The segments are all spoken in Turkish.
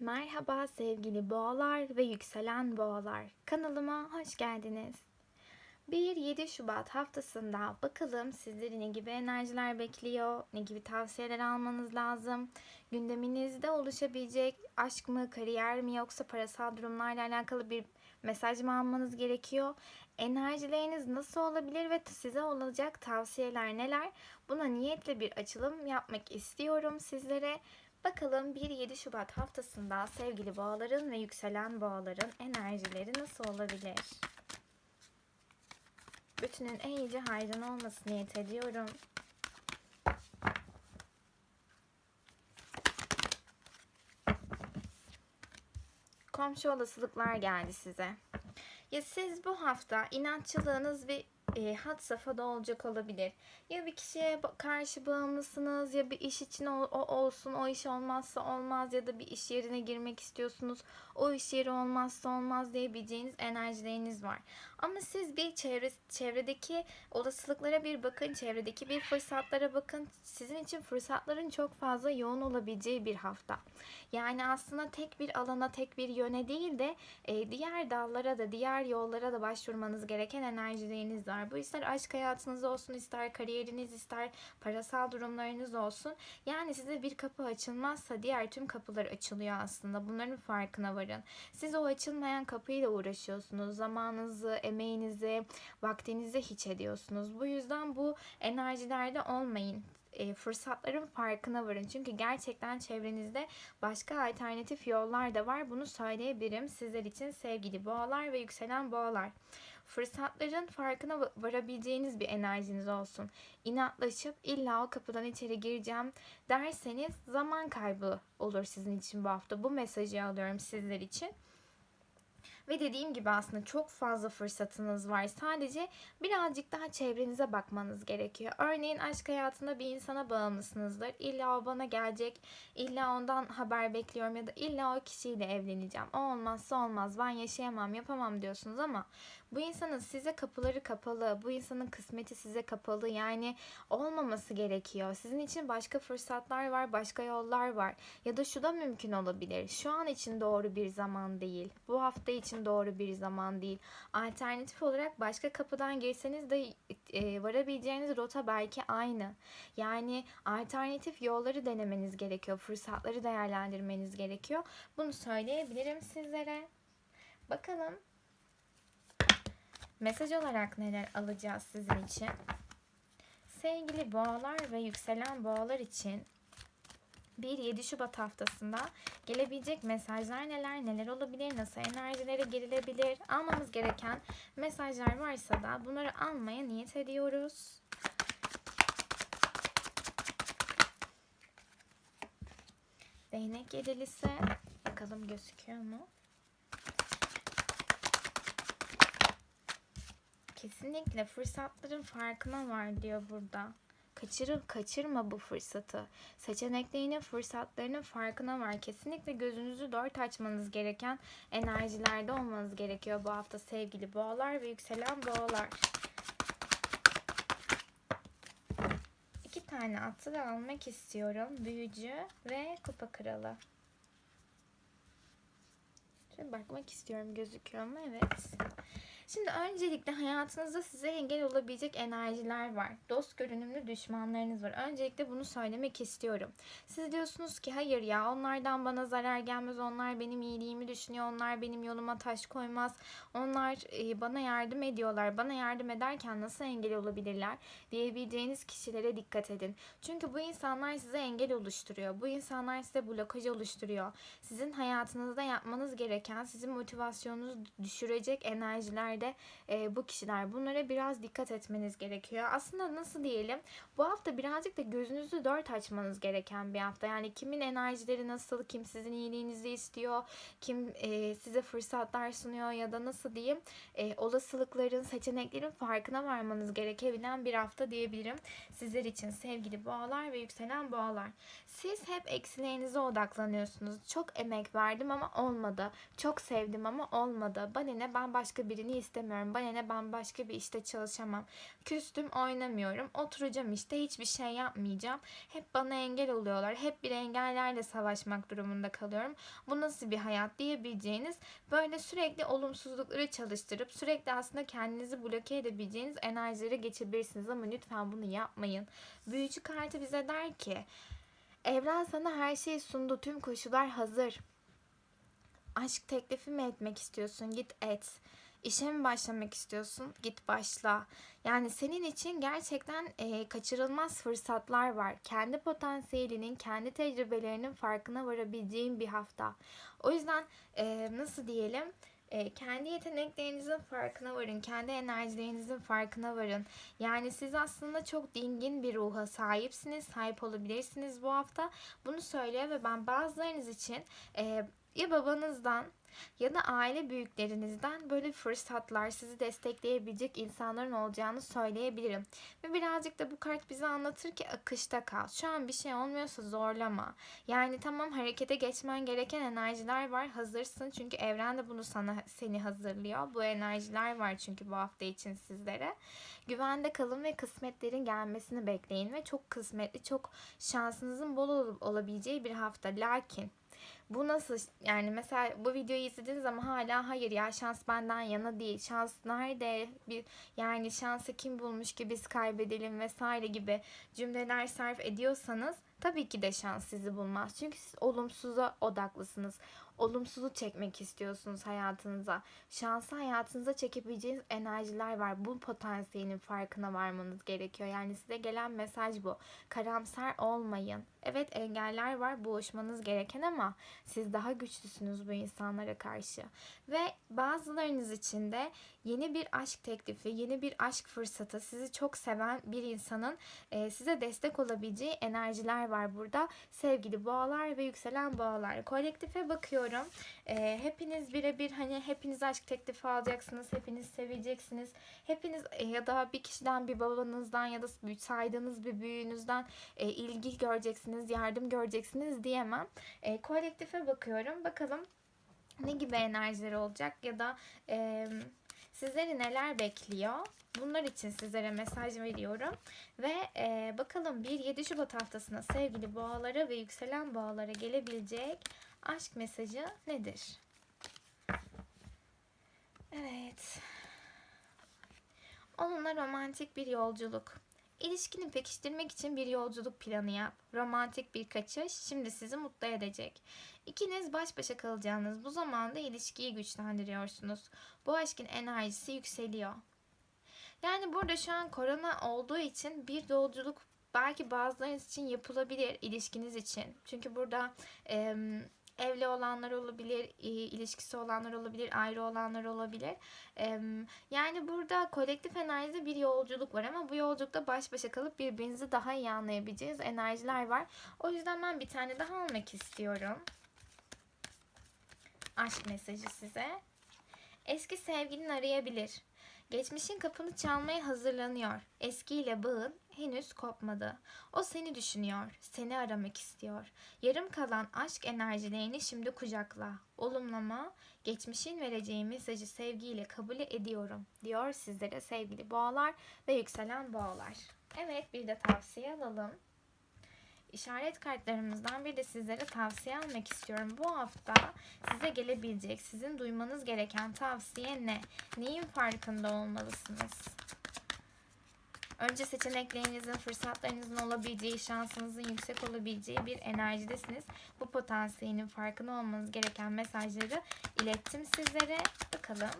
Merhaba sevgili boğalar ve yükselen boğalar. Kanalıma hoş geldiniz. 1-7 Şubat haftasında bakalım sizleri ne gibi enerjiler bekliyor, ne gibi tavsiyeler almanız lazım, gündeminizde oluşabilecek aşk mı, kariyer mi yoksa parasal durumlarla alakalı bir mesaj mı almanız gerekiyor, enerjileriniz nasıl olabilir ve size olacak tavsiyeler neler, buna niyetle bir açılım yapmak istiyorum sizlere. Bakalım 1-7 Şubat haftasında sevgili boğaların ve yükselen boğaların enerjileri nasıl olabilir? Bütünün en iyice hayrına olması niyet ediyorum. Komşu olasılıklar geldi size. Ya siz bu hafta inatçılığınız bir e, had safhada olacak olabilir. Ya bir kişiye karşı bağımlısınız ya bir iş için o, o olsun o iş olmazsa olmaz ya da bir iş yerine girmek istiyorsunuz. O iş yeri olmazsa olmaz diyebileceğiniz enerjileriniz var. Ama siz bir çevre, çevredeki olasılıklara bir bakın, çevredeki bir fırsatlara bakın. Sizin için fırsatların çok fazla yoğun olabileceği bir hafta. Yani aslında tek bir alana, tek bir yöne değil de e, diğer dallara da, diğer yollara da başvurmanız gereken enerjileriniz var. Bu ister aşk hayatınız olsun, ister kariyeriniz, ister parasal durumlarınız olsun. Yani size bir kapı açılmazsa diğer tüm kapılar açılıyor aslında. Bunların farkına varın. Siz o açılmayan kapıyla uğraşıyorsunuz. Zamanınızı, emeğinizi, vaktinizi hiç ediyorsunuz. Bu yüzden bu enerjilerde olmayın e, fırsatların farkına varın. Çünkü gerçekten çevrenizde başka alternatif yollar da var. Bunu söyleyebilirim sizler için sevgili boğalar ve yükselen boğalar. Fırsatların farkına va- varabileceğiniz bir enerjiniz olsun. İnatlaşıp illa o kapıdan içeri gireceğim derseniz zaman kaybı olur sizin için bu hafta. Bu mesajı alıyorum sizler için. Ve dediğim gibi aslında çok fazla fırsatınız var. Sadece birazcık daha çevrenize bakmanız gerekiyor. Örneğin aşk hayatında bir insana bağımlısınızdır. İlla o bana gelecek, illa ondan haber bekliyorum ya da illa o kişiyle evleneceğim. O olmazsa olmaz, ben yaşayamam, yapamam diyorsunuz ama bu insanın size kapıları kapalı, bu insanın kısmeti size kapalı. Yani olmaması gerekiyor. Sizin için başka fırsatlar var, başka yollar var. Ya da şu da mümkün olabilir. Şu an için doğru bir zaman değil. Bu hafta için doğru bir zaman değil. Alternatif olarak başka kapıdan girseniz de e, varabileceğiniz rota belki aynı. Yani alternatif yolları denemeniz gerekiyor. Fırsatları değerlendirmeniz gerekiyor. Bunu söyleyebilirim sizlere. Bakalım mesaj olarak neler alacağız sizin için? Sevgili boğalar ve yükselen boğalar için 1-7 Şubat haftasında gelebilecek mesajlar neler, neler olabilir, nasıl enerjilere girilebilir, almamız gereken mesajlar varsa da bunları almaya niyet ediyoruz. Değnek yedilisi bakalım gözüküyor mu? Kesinlikle fırsatların farkına var diyor burada. Kaçırır, kaçırma bu fırsatı. Seçeneklerinin, fırsatlarının farkına var. Kesinlikle gözünüzü dört açmanız gereken enerjilerde olmanız gerekiyor bu hafta sevgili boğalar ve yükselen boğalar. İki tane atı da almak istiyorum. Büyücü ve kupa kralı. Şöyle bakmak istiyorum gözüküyor mu? Evet. Şimdi öncelikle hayatınızda size engel olabilecek enerjiler var. Dost görünümlü düşmanlarınız var. Öncelikle bunu söylemek istiyorum. Siz diyorsunuz ki hayır ya onlardan bana zarar gelmez. Onlar benim iyiliğimi düşünüyor. Onlar benim yoluma taş koymaz. Onlar e, bana yardım ediyorlar. Bana yardım ederken nasıl engel olabilirler diyebileceğiniz kişilere dikkat edin. Çünkü bu insanlar size engel oluşturuyor. Bu insanlar size blokaj oluşturuyor. Sizin hayatınızda yapmanız gereken, sizin motivasyonunuzu düşürecek enerjiler de e, bu kişiler. Bunlara biraz dikkat etmeniz gerekiyor. Aslında nasıl diyelim? Bu hafta birazcık da gözünüzü dört açmanız gereken bir hafta. Yani kimin enerjileri nasıl, kim sizin iyiliğinizi istiyor, kim e, size fırsatlar sunuyor ya da nasıl diyeyim e, olasılıkların, seçeneklerin farkına varmanız gerekebilen bir hafta diyebilirim. Sizler için sevgili boğalar ve yükselen boğalar. Siz hep eksilerinize odaklanıyorsunuz. Çok emek verdim ama olmadı. Çok sevdim ama olmadı. Bana ne ben başka birini istemiyorum. Bana ne ben başka bir işte çalışamam. Küstüm oynamıyorum. Oturacağım işte hiçbir şey yapmayacağım. Hep bana engel oluyorlar. Hep bir engellerle savaşmak durumunda kalıyorum. Bu nasıl bir hayat diyebileceğiniz böyle sürekli olumsuzlukları çalıştırıp sürekli aslında kendinizi bloke edebileceğiniz enerjileri geçebilirsiniz ama lütfen bunu yapmayın. Büyücü kartı bize der ki Evren sana her şeyi sundu. Tüm koşullar hazır. Aşk teklifi mi etmek istiyorsun? Git et. İşe mi başlamak istiyorsun? Git başla. Yani senin için gerçekten e, kaçırılmaz fırsatlar var. Kendi potansiyelinin, kendi tecrübelerinin farkına varabileceğin bir hafta. O yüzden e, nasıl diyelim? E, kendi yeteneklerinizin farkına varın, kendi enerjilerinizin farkına varın. Yani siz aslında çok dingin bir ruha sahipsiniz, sahip olabilirsiniz bu hafta. Bunu söylüyor ve ben bazılarınız için e, ya babanızdan ya da aile büyüklerinizden böyle fırsatlar, sizi destekleyebilecek insanların olacağını söyleyebilirim. Ve birazcık da bu kart bize anlatır ki akışta kal. Şu an bir şey olmuyorsa zorlama. Yani tamam harekete geçmen gereken enerjiler var. Hazırsın çünkü evren de bunu sana seni hazırlıyor. Bu enerjiler var çünkü bu hafta için sizlere. Güvende kalın ve kısmetlerin gelmesini bekleyin ve çok kısmetli, çok şansınızın bol ol- olabileceği bir hafta. Lakin bu nasıl yani mesela bu videoyu izlediğiniz ama hala hayır ya şans benden yana değil. Şans nerede? Bir yani şansı kim bulmuş ki biz kaybedelim vesaire gibi cümleler sarf ediyorsanız tabii ki de şans sizi bulmaz. Çünkü siz olumsuza odaklısınız. Olumsuzu çekmek istiyorsunuz hayatınıza. Şansı hayatınıza çekebileceğiniz enerjiler var. Bu potansiyelin farkına varmanız gerekiyor. Yani size gelen mesaj bu. Karamsar olmayın. Evet engeller var boğuşmanız gereken ama siz daha güçlüsünüz bu insanlara karşı. Ve bazılarınız için de yeni bir aşk teklifi, yeni bir aşk fırsatı, sizi çok seven bir insanın e, size destek olabileceği enerjiler var burada. Sevgili boğalar ve yükselen boğalar. Kolektife bakıyorum. E, hepiniz birebir hani hepiniz aşk teklifi alacaksınız, hepiniz seveceksiniz. Hepiniz e, ya da bir kişiden, bir babanızdan ya da saydığınız bir büyüğünüzden e, ilgi göreceksiniz, yardım göreceksiniz diyemem. E, kolektife bakıyorum. Bakalım ne gibi enerjiler olacak ya da e, sizleri neler bekliyor? Bunlar için sizlere mesaj veriyorum. Ve e, bakalım 1-7 Şubat haftasına sevgili boğalara ve yükselen boğalara gelebilecek aşk mesajı nedir? Evet. Onunla romantik bir yolculuk. İlişkini pekiştirmek için bir yolculuk planı yap. Romantik bir kaçış şimdi sizi mutlu edecek. İkiniz baş başa kalacağınız bu zamanda ilişkiyi güçlendiriyorsunuz. Bu aşkın enerjisi yükseliyor. Yani burada şu an korona olduğu için bir yolculuk belki bazılarınız için yapılabilir ilişkiniz için. Çünkü burada e, evli olanlar olabilir, e, ilişkisi olanlar olabilir, ayrı olanlar olabilir. Yani burada kolektif enerjide bir yolculuk var ama bu yolculukta baş başa kalıp birbirinizi daha iyi anlayabileceğiniz enerjiler var. O yüzden ben bir tane daha almak istiyorum. Aşk mesajı size. Eski sevgilin arayabilir. Geçmişin kapını çalmaya hazırlanıyor. Eskiyle bağın henüz kopmadı. O seni düşünüyor, seni aramak istiyor. Yarım kalan aşk enerjilerini şimdi kucakla. Olumlama, geçmişin vereceği mesajı sevgiyle kabul ediyorum diyor sizlere sevgili boğalar ve yükselen boğalar. Evet bir de tavsiye alalım. İşaret kartlarımızdan bir de sizlere tavsiye almak istiyorum. Bu hafta size gelebilecek, sizin duymanız gereken tavsiye ne? Neyin farkında olmalısınız? Önce seçeneklerinizin, fırsatlarınızın olabileceği, şansınızın yüksek olabileceği bir enerjidesiniz. Bu potansiyelin farkında olmanız gereken mesajları ilettim sizlere. Bakalım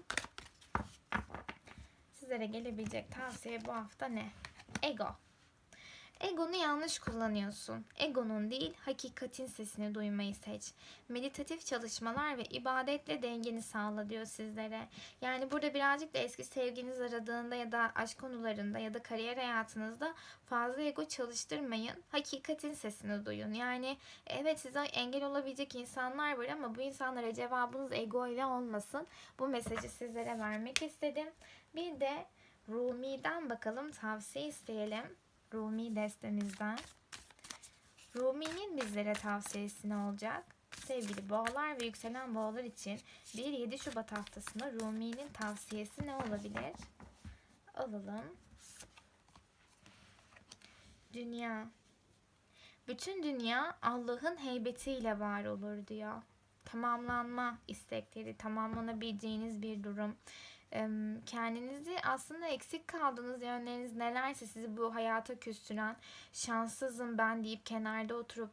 sizlere gelebilecek tavsiye bu hafta ne? Ego. Egonu yanlış kullanıyorsun. Egonun değil, hakikatin sesini duymayı seç. Meditatif çalışmalar ve ibadetle dengeni sağla diyor sizlere. Yani burada birazcık da eski sevginiz aradığında ya da aşk konularında ya da kariyer hayatınızda fazla ego çalıştırmayın. Hakikatin sesini duyun. Yani evet size engel olabilecek insanlar var ama bu insanlara cevabınız ego ile olmasın. Bu mesajı sizlere vermek istedim. Bir de Rumi'den bakalım tavsiye isteyelim. Rumi destemizden. Rumi'nin bizlere tavsiyesi ne olacak? sevgili boğalar ve yükselen boğalar için 1-7 Şubat haftasında Rumi'nin tavsiyesi ne olabilir? Alalım. Dünya. Bütün dünya Allah'ın heybetiyle var olur diyor. Tamamlanma istekleri, tamamlanabileceğiniz bir durum. Kendinizi aslında eksik kaldığınız yönleriniz nelerse sizi bu hayata küstüren, şanssızım ben deyip kenarda oturup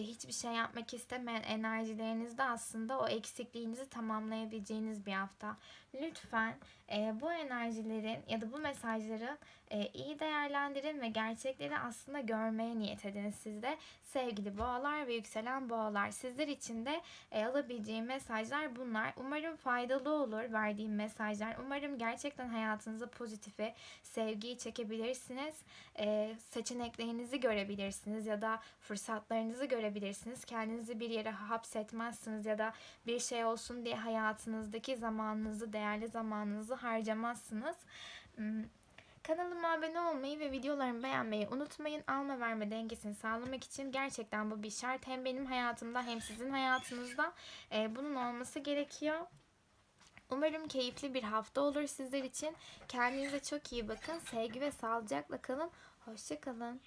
hiçbir şey yapmak istemeyen enerjilerinizde aslında o eksikliğinizi tamamlayabileceğiniz bir hafta. Lütfen e, bu enerjilerin ya da bu mesajları e, iyi değerlendirin ve gerçekleri aslında görmeye niyet edin siz de. Sevgili boğalar ve yükselen boğalar sizler için de e, alabileceğim mesajlar bunlar. Umarım faydalı olur verdiğim mesajlar. Umarım gerçekten hayatınıza pozitifi, sevgiyi çekebilirsiniz. E, seçeneklerinizi görebilirsiniz ya da fırsatlarınızı görebilirsiniz. Kendinizi bir yere hapsetmezsiniz ya da bir şey olsun diye hayatınızdaki zamanınızı, değerli zamanınızı harcamazsınız. Hmm, Kanalıma abone olmayı ve videolarımı beğenmeyi unutmayın. Alma verme dengesini sağlamak için gerçekten bu bir şart. Hem benim hayatımda hem sizin hayatınızda e, bunun olması gerekiyor. Umarım keyifli bir hafta olur sizler için. Kendinize çok iyi bakın. Sevgi ve sağlıcakla kalın. Hoşçakalın.